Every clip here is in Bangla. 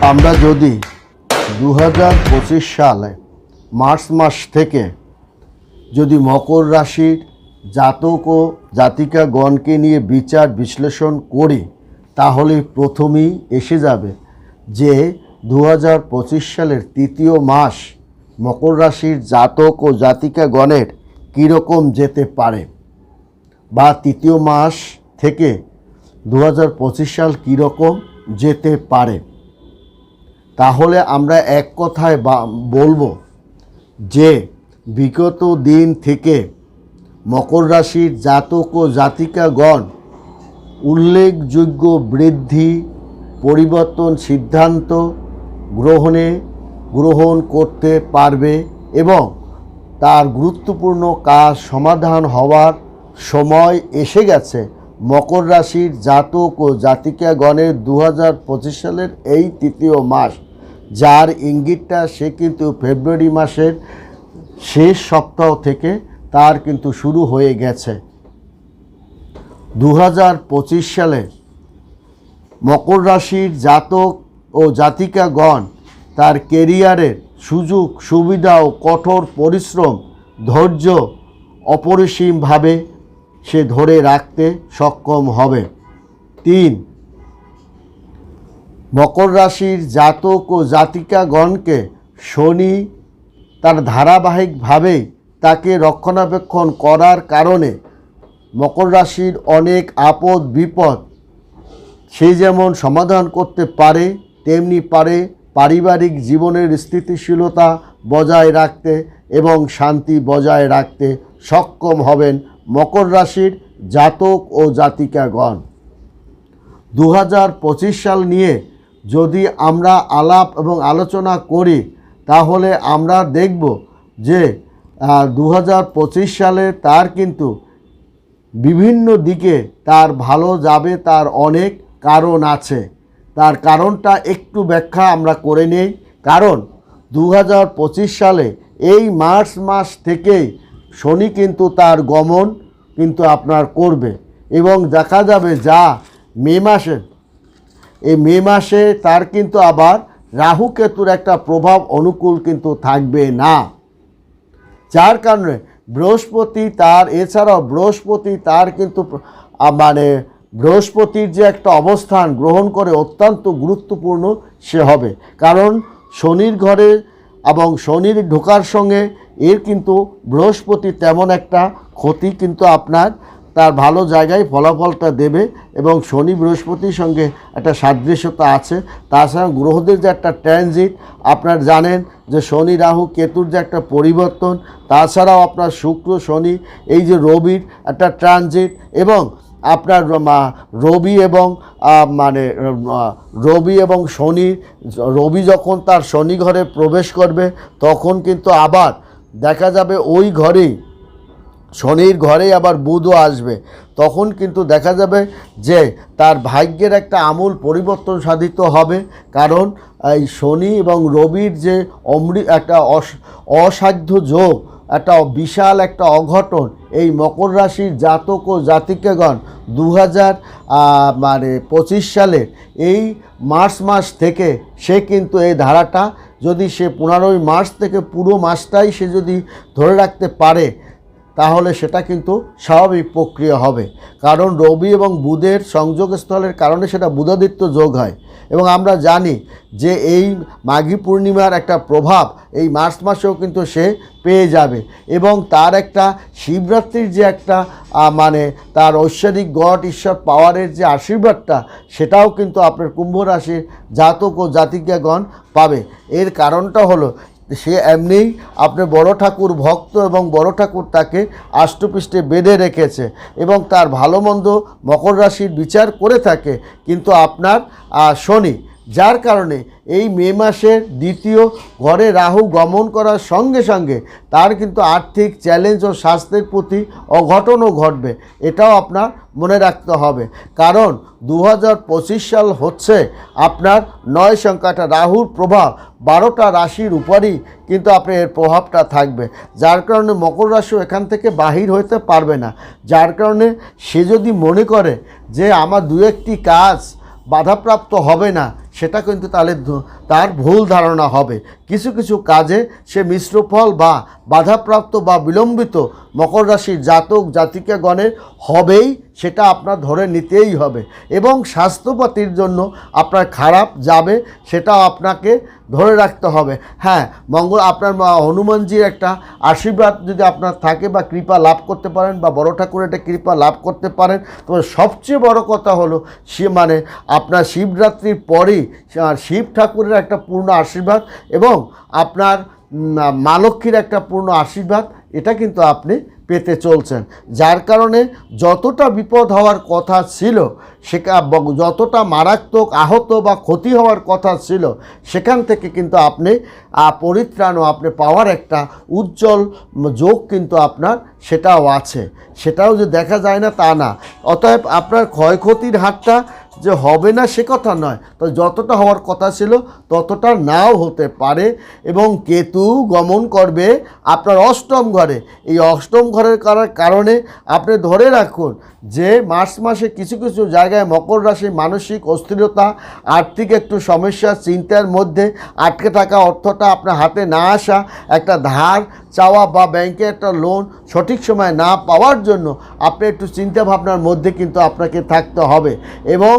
আমরা যদি দু হাজার পঁচিশ সালে মার্চ মাস থেকে যদি মকর রাশির জাতক ও জাতিকাগণকে নিয়ে বিচার বিশ্লেষণ করি, তাহলে প্রথমেই এসে যাবে যে দু হাজার পঁচিশ সালের তৃতীয় মাস মকর রাশির জাতক ও জাতিকাগণের কীরকম যেতে পারে বা তৃতীয় মাস থেকে দু হাজার পঁচিশ সাল কীরকম যেতে পারে। তাহলে আমরা এক কথায় বলব যে বিগত দিন থেকে মকর রাশির জাতক ও জাতিকাগণ উল্লেখযোগ্য বৃদ্ধি, পরিবর্তন সিদ্ধান্ত গ্রহণে গ্রহণ করতে পারবে এবং তার গুরুত্বপূর্ণ কাজ সমাধান হওয়ার সময় এসে গেছে। মকর রাশির জাতক ও জাতিকাগণের দু হাজার পঁচিশ সালের এই তৃতীয় মাস যার ইঙ্গিতটা সে কিন্তু ফেব্রুয়ারি মাসের শেষ সপ্তাহ থেকে তার কিন্তু শুরু হয়ে গেছে। দু হাজার পঁচিশ সালে মকর রাশির জাতক ও জাতিকাগণ তার কেরিয়ারের সুযোগ, সুবিধা ও কঠোর পরিশ্রম, ধৈর্য অপরিসীমভাবে সে ধরে রাখতে সক্ষম হবে। তিন মকর রাশির জাতক ও জাতিকাগণকে শনি তার ধারাবাহিকভাবেই তাকে রক্ষণাবেক্ষণ করার কারণে মকর রাশির অনেক আপদ, বিপদ সে যেমন সমাধান করতে পারে, তেমনি পারে পারিবারিক জীবনের স্থিতিশীলতা বজায় রাখতে এবং শান্তি বজায় রাখতে সক্ষম হবেন মকর রাশির জাতক ও জাতিকাগণ। দু হাজার পঁচিশ সাল নিয়ে যদি আমরা আলাপ এবং আলোচনা করি, তাহলে আমরা দেখব যে দু হাজার পঁচিশ সালে তার কিন্তু বিভিন্ন দিকে তার ভালো যাবে, তার অনেক কারণ আছে। তার কারণটা একটু ব্যাখ্যা আমরা করে নেই। কারণ দু হাজার পঁচিশ সালে এই মার্চ মাস থেকেই শনি কিন্তু তার গমন কিন্তু আপনার করবে। এবং দেখা যাবে যা মে মাসে এই মে মাসে তার কিন্তু আবার রাহু কেতুর একটা প্রভাব অনুকূল কিন্তু থাকবে না। যার কারণে বৃহস্পতি তার, এছাড়াও বৃহস্পতি তার কিন্তু মানে বৃহস্পতির যে একটা অবস্থান গ্রহণ করে অত্যন্ত গুরুত্বপূর্ণ সে হবে। কারণ শনির ঘরে এবং শনির ঢোকার সঙ্গে এর কিন্তু বৃহস্পতি তেমন একটা ক্ষতি কিন্তু আপনার তার ভালো জায়গায় ফলাফলটা দেবে এবং শনি বৃহস্পতির সঙ্গে একটা সাদৃশ্যতা আছে। তাছাড়া গ্রহদের যে একটা ট্রানজিট, আপনার জানেন যে শনি, রাহু, কেতুর যে একটা পরিবর্তন, তাছাড়াও আপনার শুক্র, শনি, এই যে রবির একটা ট্রানজিট এবং আপনার রবি এবং মানে রবি এবং শনি, রবি যখন তার শনি ঘরে প্রবেশ করবে, তখন কিন্তু আবার দেখা যাবে ওই ঘরেই শনির ঘরে আবার বুধও আসবে। তখন কিন্তু দেখা যাবে যে তার ভাগ্যের একটা আমূল পরিবর্তন সাধিত হবে। কারণ এই শনি এবং রবির যে অমৃ একটা অস- অসাধ্য যোগ, একটা বিশাল একটা অঘটন, এই মকর রাশির জাতক ও জাতিকাগণ দু হাজার মানে পঁচিশ সালে এই মার্চ মাস থেকে সে কিন্তু এই ধারাটা যদি সে পনেরোই মার্চ থেকে পুরো মাসটাই সে যদি ধরে রাখতে পারে তাহলে সেটা কিন্তু স্বাভাবিক প্রক্রিয়া হবে। কারণ রবি এবং বুধের সংযোগস্থলের কারণে সেটা বুধাদিত্য যোগ হয়। এবং আমরা জানি যে এই মাঘী পূর্ণিমার একটা প্রভাব এই মার্চ মাসেও কিন্তু সে পেয়ে যাবে। এবং তার একটা শিবরাত্রির যে একটা মানে তার ঐশ্বরিক গড, ঈশ্বর পাওয়ারের যে আশীর্বাদটা, সেটাও কিন্তু আপনার কুম্ভ রাশির জাতক ও জাতিজ্ঞাগণ পাবে। এর কারণটা হলো সে এমনিই আপনি বড় ঠাকুর ভক্ত এবং বড় ঠাকুর তাকে আষ্টপৃষ্ঠে বেঁধে রেখেছে এবং তার ভালো মন্দ মকর রাশির বিচার করে থাকে। কিন্তু আপনার শনি যার কারণে এই মে মাসের দ্বিতীয় ঘরে রাহু গমন করার সঙ্গে সঙ্গে তার কিন্তু আর্থিক চ্যালেঞ্জ ও স্বাস্থ্যের প্রতি অঘটনও ঘটবে, এটাও আপনার মনে রাখতে হবে। কারণ দু হাজার পঁচিশ সাল হচ্ছে আপনার নয় সংখ্যাটা রাহুর প্রভাব, বারোটা রাশির উপরই কিন্তু আপনার এর প্রভাবটা থাকবে। যার কারণে মকর রাশিও এখান থেকে বাহির হইতে পারবে না। যার কারণে সে যদি মনে করে যে আমার দু একটি কাজ বাধাপ্রাপ্ত হবে না সেটা কিন্তু তাহলে তার ভুল ধারণা হবে। কিছু কিছু কাজে সে মিশ্র ফল বা বাধাপ্রাপ্ত বা বিলম্বিত মকর রাশির জাতক জাতিকাগণের হবেই সেটা আপনার ধরে নিতেই হবে। এবং স্বাস্থ্যপাতির জন্য আপনার খারাপ যাবে, সেটা আপনাকে ধরে রাখতে হবে। হ্যাঁ মঙ্গল, আপনার হনুমানজির একটা আশীর্বাদ যদি আপনার থাকে বা কৃপা লাভ করতে পারেন বা বড় ঠাকুরের একটা কৃপা লাভ করতে পারেন, তবে সবচেয়ে বড় কথা হলো সে মানে আপনার শিবরাত্রির পরেই শিব ঠাকুরের একটা পূর্ণ আশীর্বাদ এবং আপনার মা লক্ষ্মীর একটা পূর্ণ আশীর্বাদ এটা কিন্তু আপনি পেতে চলছেন। যার কারণে যতটা বিপদ হওয়ার কথা ছিল ব- যতটা মারাত্মক আহত বা ক্ষতি হওয়ার কথা ছিল, সেখান থেকে কিন্তু আপনি পরিত্রাণ ও আপনি পাওয়ার একটা উজ্জ্বল যোগ কিন্তু আপনার সেটাও আছে। সেটাও যে দেখা যায় না, তা না। অতএব আপনার ক্ষয়ক্ষতির হারটা যে হবে না সে কথা নয়। তো যতটা হওয়ার কথা ছিল, ততটা নাও হতে পারে এবং কেতু গমন করবে আপনার অষ্টম ঘরে। এই অষ্টম ঘরের করার কারণে আপনি ধরে রাখুন যে মার্চ মাসে কিছু কিছু জায়গায় মকর রাশি মানসিক অস্থিরতা, আর্থিক একটু সমস্যা, চিন্তার মধ্যে আটকে থাকা অর্থটা আপনার হাতে না আসা, একটা ধার চাওয়া বা ব্যাংকে একটা লোন সঠিক সময় না পাওয়ার জন্য আপনি একটু চিন্তা ভাবনার মধ্যে কিন্তু আপনাকে থাকতে হবে। এবং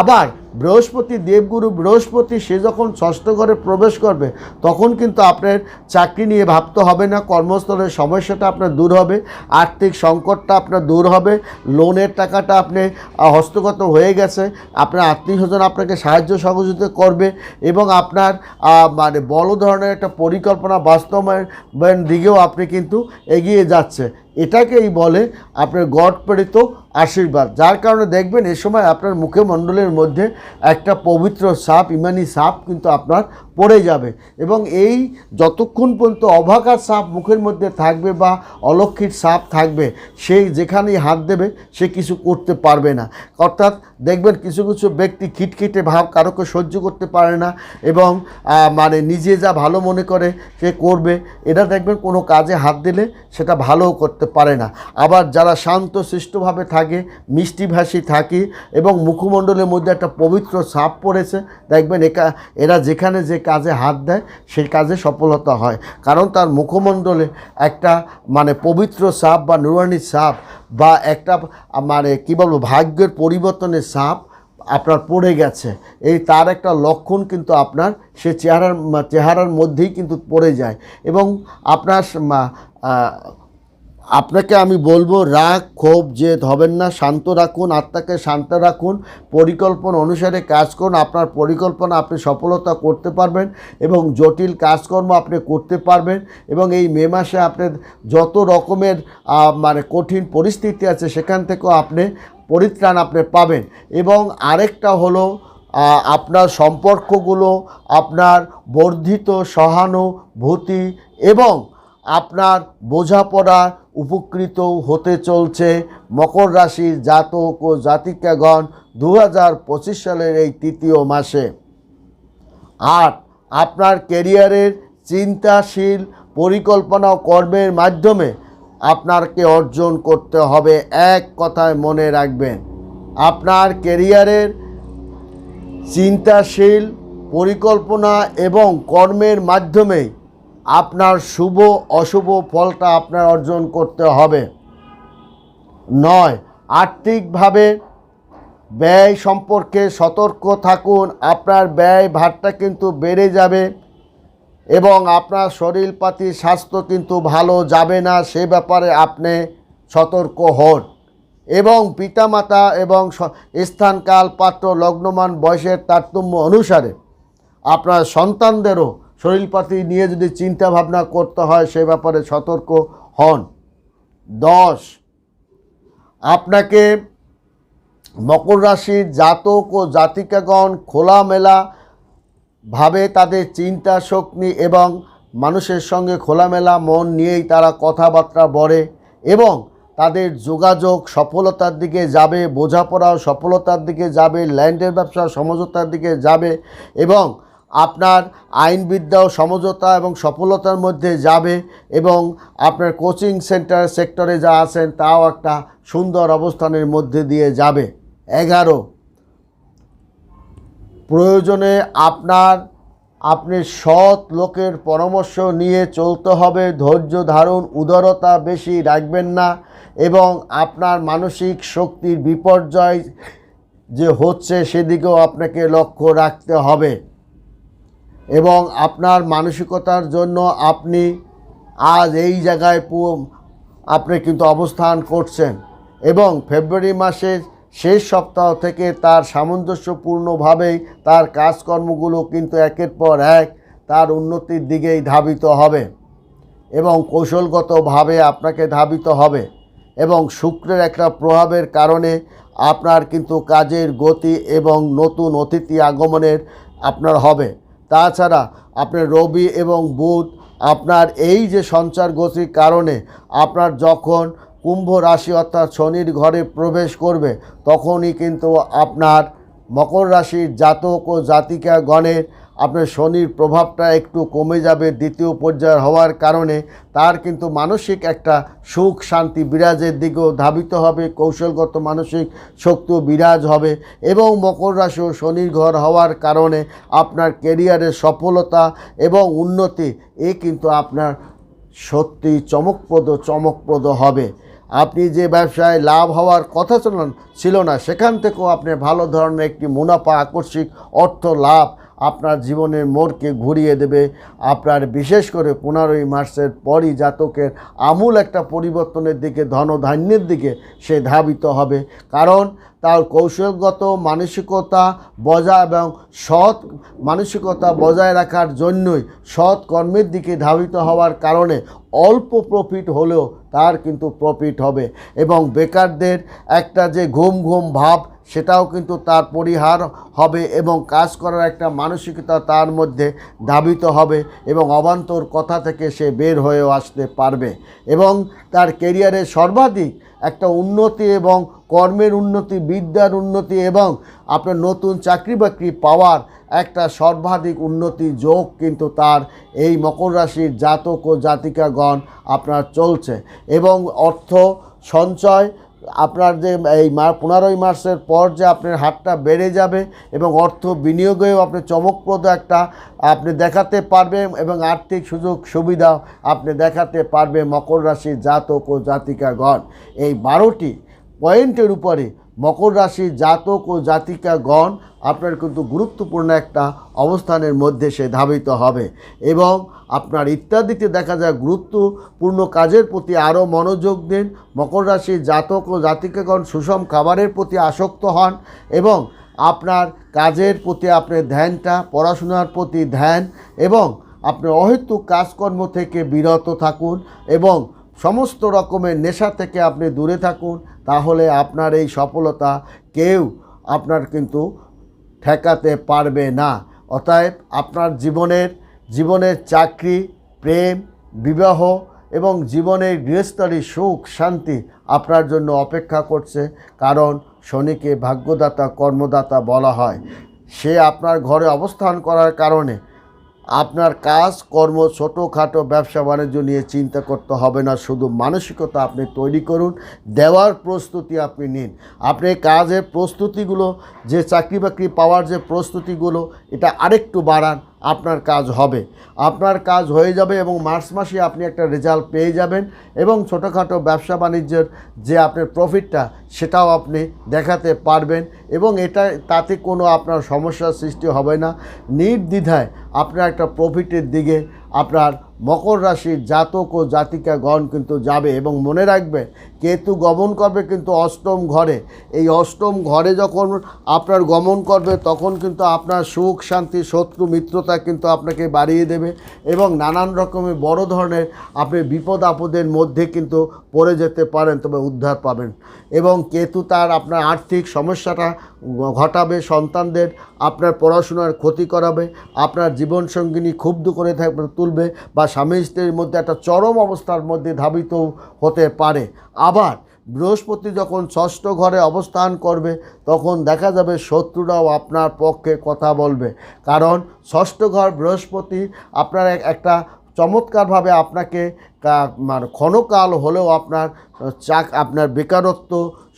আবার বৃহস্পতি দেবগুরু, বৃহস্পতি সে যখন ষষ্ঠ ঘরে প্রবেশ করবে, তখন কিন্তু আপনার চাকরি নিয়ে ভাবতে হবে না, কর্মস্থলের সমস্যাটা আপনার দূর হবে, আর্থিক সংকটটা আপনার দূর হবে, লোনের টাকাটা আপনি হস্তগত হয়ে গেছে, আপনার আত্মীয় স্বজন আপনাকে সাহায্য সহযোগিতা করবে এবং আপনার মানে বড় ধরনের একটা পরিকল্পনা বাস্তবায়ন দিকেও আপনি কিন্তু এগিয়ে যাচ্ছে। এটাকেই বলে আপনার গড প্রেরিত আশীর্বাদ। যার কারণে দেখবেন এ সময় আপনার মুখে মণ্ডলের মধ্যে একটা পবিত্র সাপ ইমানি সাপ কিন্তু আপনার পড়ে যাবে এবং এই যতক্ষণ পর্যন্ত অভাকার সাপ মুখের মধ্যে থাকবে বা অলক্ষিত সাপ থাকবে, সে যেখানেই হাত দেবে, সে কিছু করতে পারবে না। অর্থাৎ দেখবেন কিছু কিছু ব্যক্তি খিটখিটে ভাব কারোকে সহ্য করতে পারে না এবং মানে নিজে যা ভালো মনে করে সে করবে, এটা দেখবেন কোনো কাজে হাত দিলে সেটা ভালোও করতে পারে না। আবার যারা শান্ত শিষ্টভাবে থাকে মিষ্টিভাষী থাকে এবং মুখমণ্ডলের মধ্যে একটা পবিত্র সাপ পড়েছে, দেখবেন একা, এরা যেখানে যে কাজে হাত দেয়, সেই কাজে সফলতা হয়। কারণ তার মুখমণ্ডলে একটা মানে পবিত্র সাপ বা নুরানি সাপ বা একটা মানে কী বলব, ভাগ্যের পরিবর্তনের সাপ আপনার পড়ে গেছে। এই তার একটা লক্ষণ কিন্তু আপনার, সে চেহারার চেহারার মধ্যেই কিন্তু পড়ে যায়। এবং আপনার আপনাকে আমি বলব, রাগ, ক্ষোভ, জেদ হবেন না। শান্ত রাখুন, আত্মাকে শান্ত রাখুন। পরিকল্পনা অনুসারে কাজ করুন। আপনার পরিকল্পনা আপনি সফলতা করতে পারবেন এবং জটিল কাজকর্ম আপনি করতে পারবেন এবং এই মে মাসে আপনার যত রকমের মানে কঠিন পরিস্থিতি আছে, সেখান থেকেও আপনি পরিত্রাণ আপনি পাবেন। এবং আরেকটা হলো আপনার সম্পর্কগুলো, আপনার বর্ধিত, সহানুভূতি এবং আপনার বোঝাপড়া উপকৃত হতে চলছে। মকর রাশির জাতক ও জাতিকাগণ দু হাজার পঁচিশ সালের এই তৃতীয় মাসে। আর আপনার কেরিয়ারের চিন্তাশীল পরিকল্পনা কর্মের মাধ্যমে আপনাকে অর্জন করতে হবে। এক কথায় মনে রাখবেন, আপনার কেরিয়ারের চিন্তাশীল পরিকল্পনা এবং কর্মের মাধ্যমে আপনার শুভ, অশুভ ফলটা আপনার অর্জন করতে হবে। নয়, আর্থিকভাবে ব্যয় সম্পর্কে সতর্ক থাকুন। আপনার ব্যয় ভারটা কিন্তু বেড়ে যাবে এবং আপনার শরীরপাতি স্বাস্থ্য কিন্তু ভালো যাবে না, সে ব্যাপারে আপনি সতর্ক হন। এবং পিতামাতা এবং স্থানকাল, পাত্র, লগ্নমান, বয়সের তারতম্য অনুসারে আপনার সন্তানদেরও শরীরপাতি নিয়ে যদি চিন্তা ভাবনা করতে হয়, সে ব্যাপারে সতর্ক হন। দশ, আপনাকে মকর রাশির জাতক ও জাতিকাগণ খোলামেলা ভাবে তাদের চিন্তা শক্তি এবং মানুষের সঙ্গে খোলামেলা মন নিয়েই তারা কথাবার্তা বলে এবং তাদের যোগাযোগ সফলতার দিকে যাবে, বোঝাপড়াও সফলতার দিকে যাবে, ল্যান্ডের ব্যবসা সমঝোতার দিকে যাবে এবং আপনার আইনবিদ্যাও সমঝোতা এবং সফলতার মধ্যে যাবে এবং আপনার কোচিং সেন্টার সেক্টরে যা আছেন তাও একটা সুন্দর অবস্থানের মধ্যে দিয়ে যাবে। এগারো, প্রয়োজনে আপনার, আপনি সৎ লোকের পরামর্শ নিয়ে চলতে হবে, ধৈর্য ধারণ, উদারতা বেশি রাখবেন না এবং আপনার মানসিক শক্তির বিপর্যয় যে হচ্ছে সেদিকেও আপনাকে লক্ষ্য রাখতে হবে। এবং আপনার মানসিকতার জন্য আপনি আজ এই জায়গায় আপনি কিন্তু অবস্থান করছেন। এবং ফেব্রুয়ারি মাসের শেষ সপ্তাহ থেকে তার সামঞ্জস্যপূর্ণভাবেই তার কাজকর্মগুলো কিন্তু একের পর এক তার উন্নতির দিকেই ধাবিত হবে এবং কৌশলগতভাবে আপনাকে ধাবিত হবে এবং শুক্রের একটা প্রভাবের কারণে আপনার কিন্তু কাজের গতি এবং নতুন অতিথি আগমনের আপনার হবে। তাছাড়া আপনার রবি এবং বুধ আপনার এই যে সঞ্চার গতির কারণে আপনার যখন কুম্ভ রাশি অর্থাৎ শনির ঘরে প্রবেশ করবে, তখনই কিন্তু আপনার মকর রাশির জাতক ও জাতিকা গণের আপনার শনির প্রভাবটা একটু কমে যাবে, দ্বিতীয় পর্যায়ে হওয়ার কারণে তার কিন্তু মানসিক একটা সুখ, শান্তি, বিরাজের দিকেও ধাবিত হবে, কৌশলগত মানসিক শক্তিও বিরাজ হবে এবং মকর রাশি ও শনির ঘর হওয়ার কারণে আপনার কেরিয়ারের সফলতা এবং উন্নতি, এ কিন্তু আপনার সত্যি চমকপ্রদ চমকপ্রদ হবে। আপনি যে ব্যবসায় লাভ হওয়ার কথা ছিল না, সেখান থেকেও আপনি ভালো ধরনের একটি মুনাফা, আকস্মিক অর্থ লাভ আপনার জীবনের মোড়কে ঘুরিয়ে দেবে। আপনার বিশেষ করে পনেরোই মার্চের পরই জাতকের আমূল একটা পরিবর্তনের দিকে, ধনধান্যের দিকে সে ধাবিত হবে। কারণ তার কৌশলগত মানসিকতা বজায় এবং সৎ মানসিকতা বজায় রাখার জন্যই সৎ কর্মের দিকে ধাবিত হওয়ার কারণে অল্প প্রফিট হলেও তার কিন্তু প্রফিট হবে। এবং বেকারদের একটা যে ঘুম ঘুম ভাব সেটাও কিন্তু তার পরিহার হবে এবং কাজ করার একটা মানসিকতা তার মধ্যে ধাবিত হবে এবং অবান্তর কথা থেকে সে বের হয়েও আসতে পারবে। এবং তার কেরিয়ারে সর্বাধিক একটা উন্নতি এবং কর্মের উন্নতি, বিদ্যার উন্নতি এবং আপনার নতুন চাকরি বাকরি পাওয়ার একটা সর্বাধিক উন্নতি যোগ কিন্তু তার এই মকর রাশির জাতক ও জাতিকাগণ আপনার চলছে। এবং অর্থ সঞ্চয় আপনার যে এই পনেরোই মার্চের পর যে আপনার হাতটা বেড়ে যাবে এবং অর্থ বিনিয়োগেও আপনি চমকপ্রদ একটা আপনি দেখাতে পারবেন এবং আর্থিক সুযোগ সুবিধা আপনি দেখাতে পারবে মকর রাশির জাতক ও জাতিকাগণ। এই বারোটি পয়েন্টের উপরে মকর রাশির জাতক ও জাতিকাগণ আপনার কিন্তু গুরুত্বপূর্ণ একটা অবস্থানের মধ্যে সে ধাবিত হবে। এবং আপনার ইত্যাদিতে দেখা যায় গুরুত্বপূর্ণ কাজের প্রতি আরও মনোযোগ দিন। মকর রাশির জাতক ও জাতিকাগণ সুষম খাবারের প্রতি আসক্ত হন এবং আপনার কাজের প্রতি আপনার ধ্যানটা, পড়াশোনার প্রতি ধ্যান এবং আপনার অহেতুক কাজকর্ম থেকে বিরত থাকুন এবং সমস্ত রকমের নেশা থেকে আপনি দূরে থাকুন। তাহলে আপনার এই সফলতা কেউ আপনার কিন্তু ঠেকাতে পারবে না। অতএব আপনার জীবনের জীবনের চাকরি, প্রেম, বিবাহ এবং জীবনের গৃহস্থলী সুখ, শান্তি আপনার জন্য অপেক্ষা করছে। কারণ শনিকে ভাগ্যদাতা, কর্মদাতা বলা হয়। সে আপনার ঘরে অবস্থান করার কারণে আপনার কাজ, কর্ম, ছোটোখাটো ব্যবসা বাণিজ্য নিয়ে চিন্তা করতে হবে না। শুধু মানসিকতা আপনি তৈরি করুন, দেওয়ার প্রস্তুতি আপনি নিন। আপনি কাজের প্রস্তুতিগুলো, যে চাকরি বাকরি পাওয়ার যে প্রস্তুতিগুলো, এটা আরেকটু বাড়ান। আপনার কাজ হবে। আপনার কাজ হয়ে যাবে এবং মার্চ মাসে আপনি একটা রেজাল্ট পেয়ে যাবেন এবং ছোটোখাটো ব্যবসা বাণিজ্যের যে আপনার প্রফিটটা সেটাও আপনি দেখাতে পারবেন এবং এটা, তাতে কোনো আপনার সমস্যার সৃষ্টি হবে না। নির্দ্বিধায় আপনার একটা প্রফিটের দিকে আপনার মকর রাশির জাতক ও জাতিকাগণ কিন্তু যাবে এবং মনে রাখবে, কেতু গমন করবে কিন্তু অষ্টম ঘরে। এই অষ্টম ঘরে যখন আপনার গমন করবে, তখন কিন্তু আপনার সুখ, শান্তি, শত্রু, মিত্রতা কিন্তু আপনাকে বাড়িয়ে দেবে এবং নানান রকমের বড় ধরনের আপনি বিপদ আপদের মধ্যে কিন্তু পড়ে যেতে পারেন, তবে উদ্ধার পাবেন। এবং কেতু তার আপনার আর্থিক সমস্যাটা ঘটাবে, সন্তানদের আপনার পড়াশোনার ক্ষতি করাবে, আপনার জীবনসঙ্গিনী ক্ষুব্ধ করে তুলবে বা স্বামী স্ত্রীর মধ্যে একটা চরম অবস্থার মধ্যে ধাবিত হতে পারে। আবার বৃহস্পতি যখন ষষ্ঠ ঘরে অবস্থান করবে, তখন দেখা যাবে শত্রুরাও আপনার পক্ষে কথা বলবে। কারণ ষষ্ঠ ঘর বৃহস্পতি আপনার একটা চমৎকারভাবে আপনাকে মানে ক্ষণকাল হলেও আপনার চাক, আপনার বেকারত্ব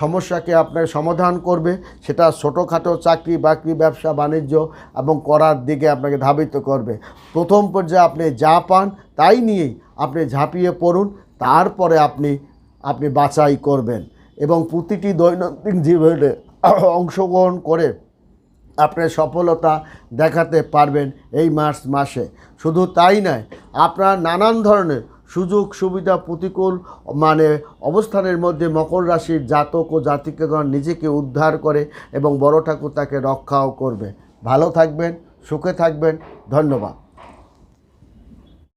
সমস্যাকে আপনার সমাধান করবে। সেটা ছোটোখাটো চাকরি, বাকরি, ব্যবসা, বাণিজ্য এবং করার দিকে আপনাকে ধাবিত করবে। প্রথম পর্যায়ে আপনি যা পান তাই নিয়েই আপনি ঝাঁপিয়ে পড়ুন। তারপরে আপনি আপনি বাছাই করবেন এবং প্রতিটি দৈনন্দিন জীবনে অংশগ্রহণ করে আপনার সফলতা দেখাতে পারবেন এই মার্চ মাসে। শুধু তাই নয়, আপনার নানান ধরনের সুযোগ, সুবিধা, প্রতিকূল মানে অবস্থানের মধ্যে মকর রাশির জাতক ও জাতিকেগণ নিজেকে উদ্ধার করে এবং বড় ঠাকুর তাকে রক্ষাও করবে। ভালো থাকবেন, সুখে থাকবেন। ধন্যবাদ।